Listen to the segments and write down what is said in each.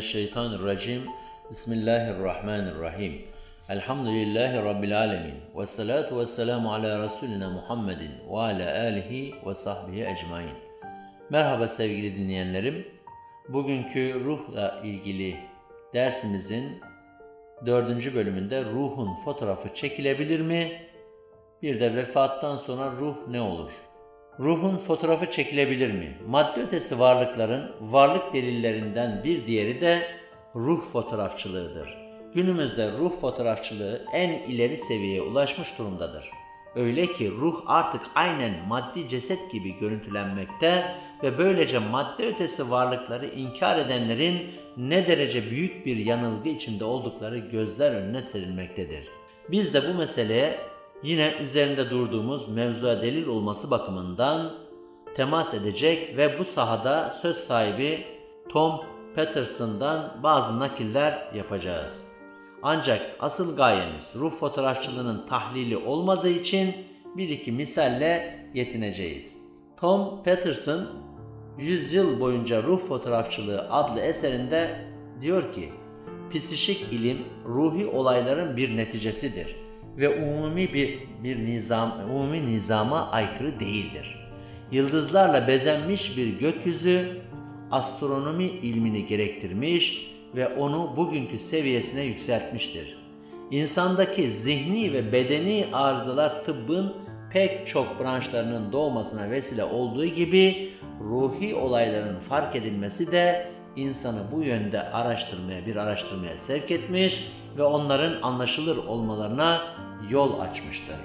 mineşşeytanirracim. Bismillahirrahmanirrahim. Elhamdülillahi Rabbil alemin. Ve salatu ve selamu ala Resulina Muhammedin ve ala alihi ve sahbihi ecmain. Merhaba sevgili dinleyenlerim. Bugünkü ruhla ilgili dersimizin dördüncü bölümünde ruhun fotoğrafı çekilebilir mi? Bir de vefattan sonra ruh ne olur? Ruhun fotoğrafı çekilebilir mi? Madde ötesi varlıkların varlık delillerinden bir diğeri de ruh fotoğrafçılığıdır. Günümüzde ruh fotoğrafçılığı en ileri seviyeye ulaşmış durumdadır. Öyle ki ruh artık aynen maddi ceset gibi görüntülenmekte ve böylece madde ötesi varlıkları inkar edenlerin ne derece büyük bir yanılgı içinde oldukları gözler önüne serilmektedir. Biz de bu meseleye yine üzerinde durduğumuz mevzuya delil olması bakımından temas edecek ve bu sahada söz sahibi Tom Peterson'dan bazı nakiller yapacağız. Ancak asıl gayemiz ruh fotoğrafçılığının tahlili olmadığı için bir iki misalle yetineceğiz. Tom Peterson 100 yıl boyunca ruh fotoğrafçılığı adlı eserinde diyor ki Psişik ilim ruhi olayların bir neticesidir ve umumi bir, bir nizam, umumi nizama aykırı değildir. Yıldızlarla bezenmiş bir gökyüzü astronomi ilmini gerektirmiş ve onu bugünkü seviyesine yükseltmiştir. İnsandaki zihni ve bedeni arızalar tıbbın pek çok branşlarının doğmasına vesile olduğu gibi ruhi olayların fark edilmesi de insanı bu yönde araştırmaya bir araştırmaya sevk etmiş ve onların anlaşılır olmalarına yol açmıştır.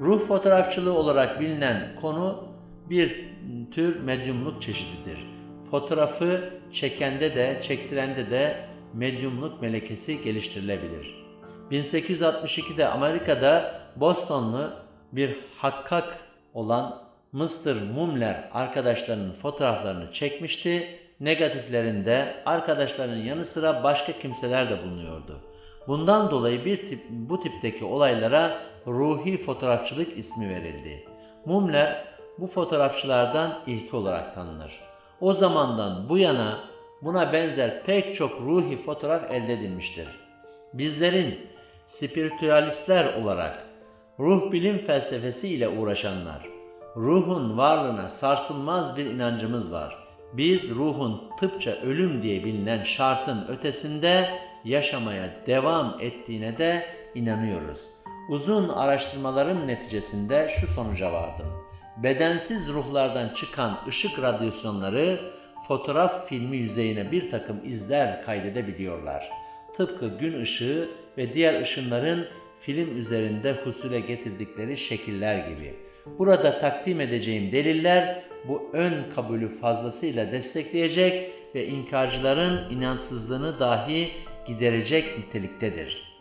Ruh fotoğrafçılığı olarak bilinen konu bir tür medyumluk çeşididir. Fotoğrafı çekende de çektirende de medyumluk melekesi geliştirilebilir. 1862'de Amerika'da Bostonlu bir hakkak olan Mr. Mumler arkadaşlarının fotoğraflarını çekmişti. Negatiflerinde arkadaşlarının yanı sıra başka kimseler de bulunuyordu. Bundan dolayı bir tip, bu tipteki olaylara ruhi fotoğrafçılık ismi verildi. Mumler bu fotoğrafçılardan ilk olarak tanınır. O zamandan bu yana buna benzer pek çok ruhi fotoğraf elde edilmiştir. Bizlerin spiritüalistler olarak ruh bilim felsefesi ile uğraşanlar, ruhun varlığına sarsılmaz bir inancımız var. Biz ruhun tıpça ölüm diye bilinen şartın ötesinde yaşamaya devam ettiğine de inanıyoruz. Uzun araştırmaların neticesinde şu sonuca vardım. Bedensiz ruhlardan çıkan ışık radyasyonları fotoğraf filmi yüzeyine bir takım izler kaydedebiliyorlar. Tıpkı gün ışığı ve diğer ışınların film üzerinde husule getirdikleri şekiller gibi. Burada takdim edeceğim deliller bu ön kabulü fazlasıyla destekleyecek ve inkarcıların inançsızlığını dahi giderecek niteliktedir.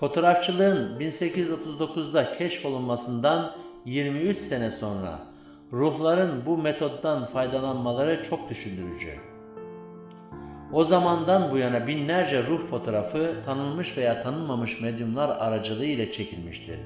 Fotoğrafçılığın 1839'da keşfolunmasından 23 sene sonra ruhların bu metottan faydalanmaları çok düşündürücü. O zamandan bu yana binlerce ruh fotoğrafı tanınmış veya tanınmamış medyumlar aracılığıyla çekilmiştir.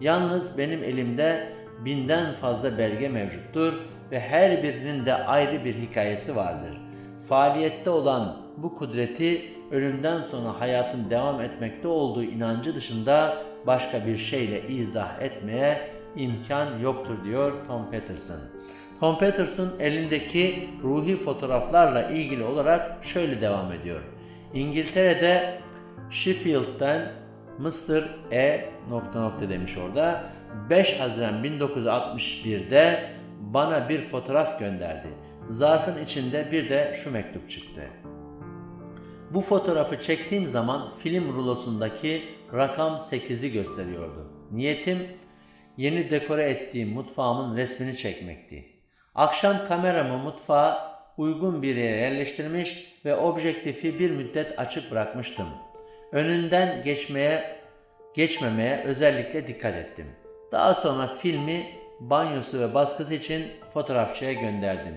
Yalnız benim elimde binden fazla belge mevcuttur ve her birinin de ayrı bir hikayesi vardır. Faaliyette olan bu kudreti ölümden sonra hayatın devam etmekte olduğu inancı dışında başka bir şeyle izah etmeye imkan yoktur diyor Tom Peterson. Tom Peterson elindeki ruhi fotoğraflarla ilgili olarak şöyle devam ediyor. İngiltere'de Sheffield'den Mr. E nokta nokta demiş orada 5 Haziran 1961'de bana bir fotoğraf gönderdi. Zarfın içinde bir de şu mektup çıktı. Bu fotoğrafı çektiğim zaman film rulosundaki rakam 8'i gösteriyordu. Niyetim yeni dekore ettiğim mutfağımın resmini çekmekti. Akşam kameramı mutfağa uygun bir yere yerleştirmiş ve objektifi bir müddet açık bırakmıştım. Önünden geçmeye geçmemeye özellikle dikkat ettim. Daha sonra filmi banyosu ve baskısı için fotoğrafçıya gönderdim.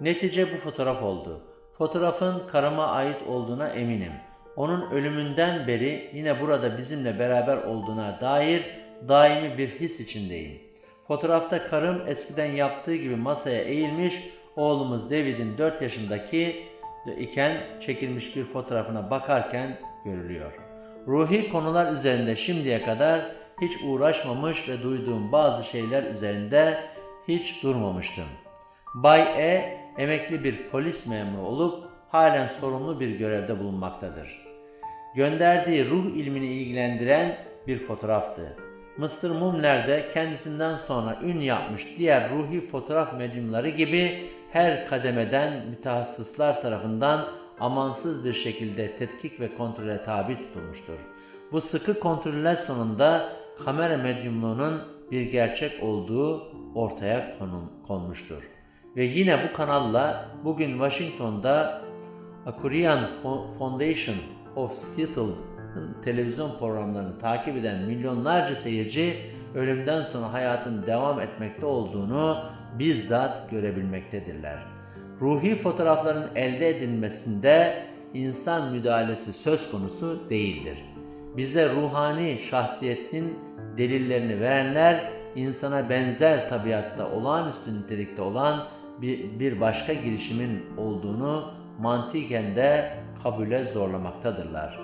Netice bu fotoğraf oldu. Fotoğrafın karıma ait olduğuna eminim. Onun ölümünden beri yine burada bizimle beraber olduğuna dair daimi bir his içindeyim. Fotoğrafta karım eskiden yaptığı gibi masaya eğilmiş, oğlumuz David'in 4 yaşındaki iken çekilmiş bir fotoğrafına bakarken görülüyor. Ruhi konular üzerinde şimdiye kadar hiç uğraşmamış ve duyduğum bazı şeyler üzerinde hiç durmamıştım. Bay E emekli bir polis memuru olup halen sorumlu bir görevde bulunmaktadır. Gönderdiği ruh ilmini ilgilendiren bir fotoğraftı. Mr. Mumler de kendisinden sonra ün yapmış diğer ruhi fotoğraf medyumları gibi her kademeden mütehassıslar tarafından amansız bir şekilde tetkik ve kontrole tabi tutulmuştur. Bu sıkı kontroller sonunda kamera medyumluğunun bir gerçek olduğu ortaya konmuştur. Ve yine bu kanalla bugün Washington'da Akurian Foundation of Seattle televizyon programlarını takip eden milyonlarca seyirci ölümden sonra hayatın devam etmekte olduğunu bizzat görebilmektedirler. Ruhi fotoğrafların elde edilmesinde insan müdahalesi söz konusu değildir. Bize ruhani şahsiyetin delillerini verenler insana benzer tabiatta olağanüstü nitelikte olan bir, bir başka girişimin olduğunu mantiken de kabule zorlamaktadırlar.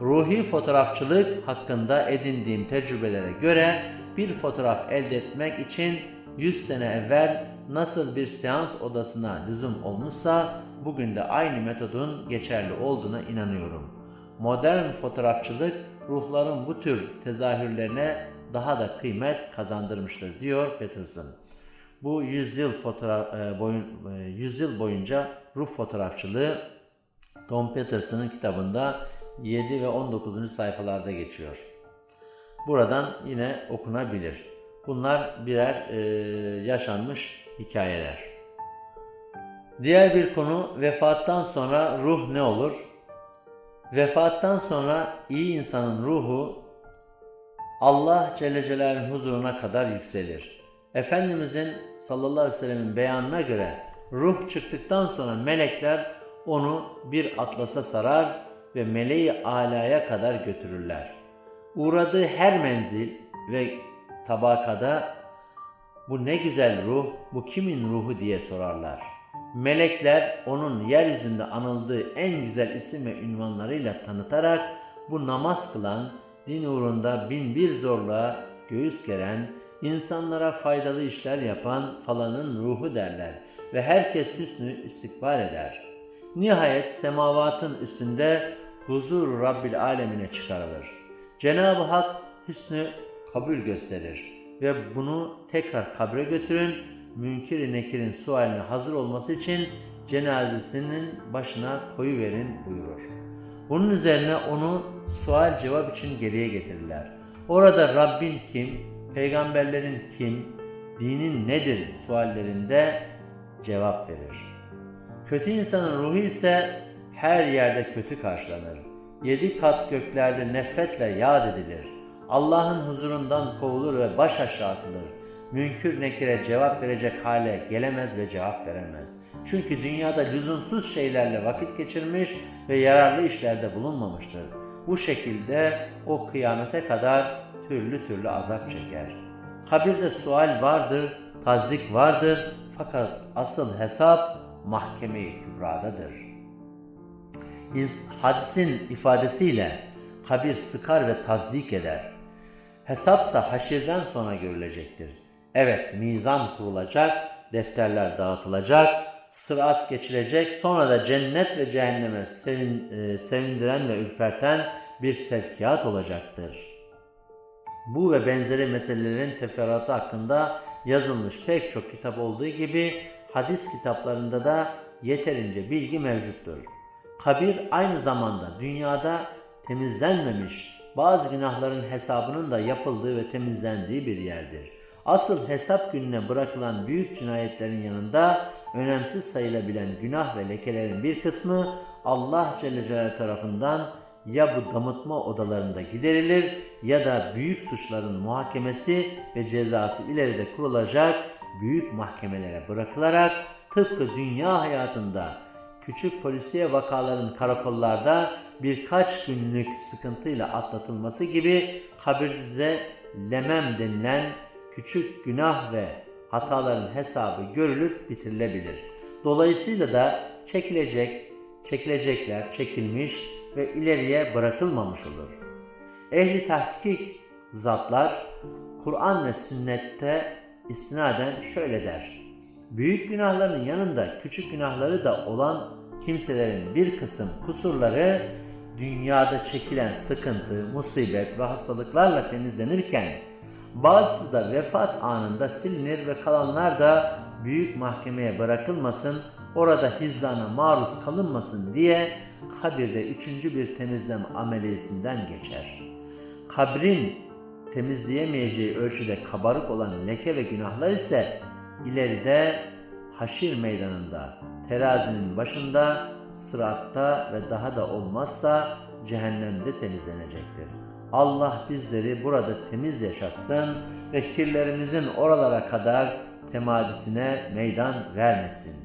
Ruhi fotoğrafçılık hakkında edindiğim tecrübelere göre bir fotoğraf elde etmek için 100 sene evvel nasıl bir seans odasına lüzum olmuşsa bugün de aynı metodun geçerli olduğuna inanıyorum. Modern fotoğrafçılık ruhların bu tür tezahürlerine daha da kıymet kazandırmıştır diyor Peterson. Bu yüzyıl fotoğraf e, boyun, e, yüzyıl boyunca ruh fotoğrafçılığı Tom Peterson'ın kitabında 7 ve 19. sayfalarda geçiyor. Buradan yine okunabilir. Bunlar birer e, yaşanmış hikayeler. Diğer bir konu vefattan sonra ruh ne olur? Vefattan sonra iyi insanın ruhu Allah Celle Celaluhu'nun huzuruna kadar yükselir. Efendimizin sallallahu aleyhi ve sellem'in beyanına göre ruh çıktıktan sonra melekler onu bir atlasa sarar ve meleği alaya kadar götürürler. Uğradığı her menzil ve tabakada bu ne güzel ruh, bu kimin ruhu diye sorarlar. Melekler onun yeryüzünde anıldığı en güzel isim ve ünvanlarıyla tanıtarak bu namaz kılan, din uğrunda bin bir zorluğa göğüs geren, insanlara faydalı işler yapan falanın ruhu derler ve herkes hüsnü istikbal eder. Nihayet semavatın üstünde huzur Rabbil alemine çıkarılır. Cenab-ı Hak hüsnü kabul gösterir ve bunu tekrar kabre götürün, münkir nekirin sualine hazır olması için cenazesinin başına koyuverin buyurur. Bunun üzerine onu sual cevap için geriye getirirler. Orada Rabbin kim, peygamberlerin kim, dinin nedir suallerinde cevap verir. Kötü insanın ruhu ise her yerde kötü karşılanır. Yedi kat göklerde nefretle yad edilir. Allah'ın huzurundan kovulur ve baş aşağı atılır. Münkür nekire cevap verecek hale gelemez ve cevap veremez. Çünkü dünyada lüzumsuz şeylerle vakit geçirmiş ve yararlı işlerde bulunmamıştır. Bu şekilde o kıyamete kadar türlü türlü azap çeker. Kabirde sual vardır, tazik vardır fakat asıl hesap mahkeme-i kübradadır. Hadisin ifadesiyle kabir sıkar ve tazik eder. Hesapsa haşirden sonra görülecektir. Evet mizan kurulacak, defterler dağıtılacak, sırat geçilecek, sonra da cennet ve cehenneme sevin, e, sevindiren ve ürperten bir sevkiyat olacaktır. Bu ve benzeri meselelerin teferruatı hakkında yazılmış pek çok kitap olduğu gibi hadis kitaplarında da yeterince bilgi mevcuttur. Kabir aynı zamanda dünyada temizlenmemiş bazı günahların hesabının da yapıldığı ve temizlendiği bir yerdir. Asıl hesap gününe bırakılan büyük cinayetlerin yanında önemsiz sayılabilen günah ve lekelerin bir kısmı Allah Celle Celaluhu tarafından ya bu damıtma odalarında giderilir ya da büyük suçların muhakemesi ve cezası ileride kurulacak büyük mahkemelere bırakılarak tıpkı dünya hayatında küçük polisiye vakaların karakollarda birkaç günlük sıkıntıyla atlatılması gibi kabirde de lemem denilen küçük günah ve hataların hesabı görülüp bitirilebilir. Dolayısıyla da çekilecek çekilecekler, çekilmiş ve ileriye bırakılmamış olur. Ehli tahkik zatlar Kur'an ve sünnette istinaden şöyle der. Büyük günahların yanında küçük günahları da olan kimselerin bir kısım kusurları dünyada çekilen sıkıntı, musibet ve hastalıklarla temizlenirken bazısı da vefat anında silinir ve kalanlar da büyük mahkemeye bırakılmasın, orada hizlana maruz kalınmasın diye kabirde üçüncü bir temizleme ameliyesinden geçer. Kabrin temizleyemeyeceği ölçüde kabarık olan leke ve günahlar ise ileride haşir meydanında, terazinin başında, sıratta ve daha da olmazsa cehennemde temizlenecektir. Allah bizleri burada temiz yaşatsın ve kirlerimizin oralara kadar temadisine meydan vermesin.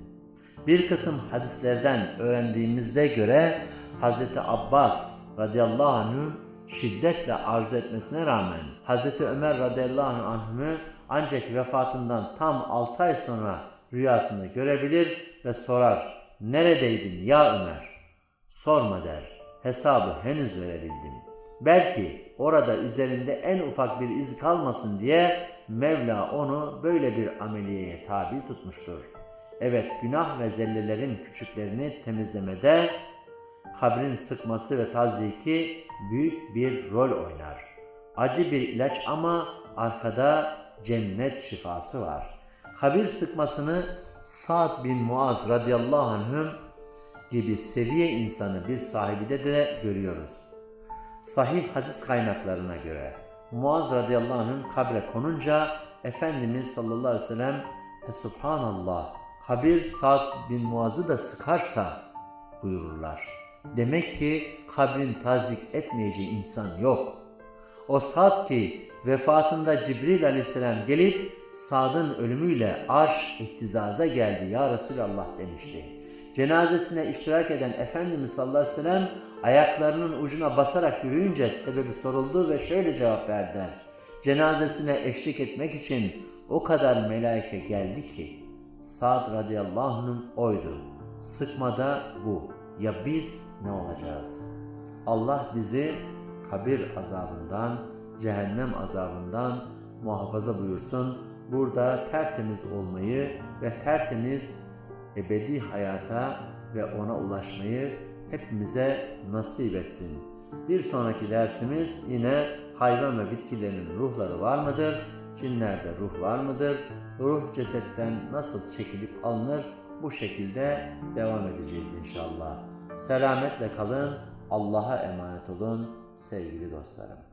Bir kısım hadislerden öğrendiğimizde göre Hz. Abbas radıyallahu anh'ın şiddetle arzu etmesine rağmen Hz. Ömer radıyallahu anh'ı ancak vefatından tam 6 ay sonra rüyasında görebilir ve sorar neredeydin ya Ömer? Sorma der hesabı henüz verebildim. Belki orada üzerinde en ufak bir iz kalmasın diye Mevla onu böyle bir ameliyeye tabi tutmuştur. Evet günah ve zellelerin küçüklerini temizlemede kabrin sıkması ve tazyiki büyük bir rol oynar. Acı bir ilaç ama arkada cennet şifası var. Kabir sıkmasını Sa'd bin Muaz radıyallahu anh'ın gibi seviye insanı bir sahibide de görüyoruz. Sahih hadis kaynaklarına göre Muaz radıyallahu anh'ın kabre konunca Efendimiz sallallahu aleyhi ve sellem Subhanallah kabir Sa'd bin Muaz'ı da sıkarsa buyururlar. Demek ki kabrin tazik etmeyeceği insan yok. O Sa'd ki vefatında Cibril aleyhisselam gelip Sa'd'ın ölümüyle arş ihtizaza geldi ya Resulallah demişti. Cenazesine iştirak eden Efendimiz sallallahu aleyhi ve sellem ayaklarının ucuna basarak yürüyünce sebebi soruldu ve şöyle cevap verdiler. Cenazesine eşlik etmek için o kadar melaike geldi ki Sa'd radıyallahu anh'ın oydu. Sıkmada bu. Ya biz ne olacağız? Allah bizi kabir azabından, cehennem azabından muhafaza buyursun. Burada tertemiz olmayı ve tertemiz ebedi hayata ve ona ulaşmayı hepimize nasip etsin. Bir sonraki dersimiz yine hayvan ve bitkilerin ruhları var mıdır? Cinlerde ruh var mıdır? Ruh cesetten nasıl çekilip alınır? Bu şekilde devam edeceğiz inşallah. Selametle kalın. Allah'a emanet olun sevgili dostlarım.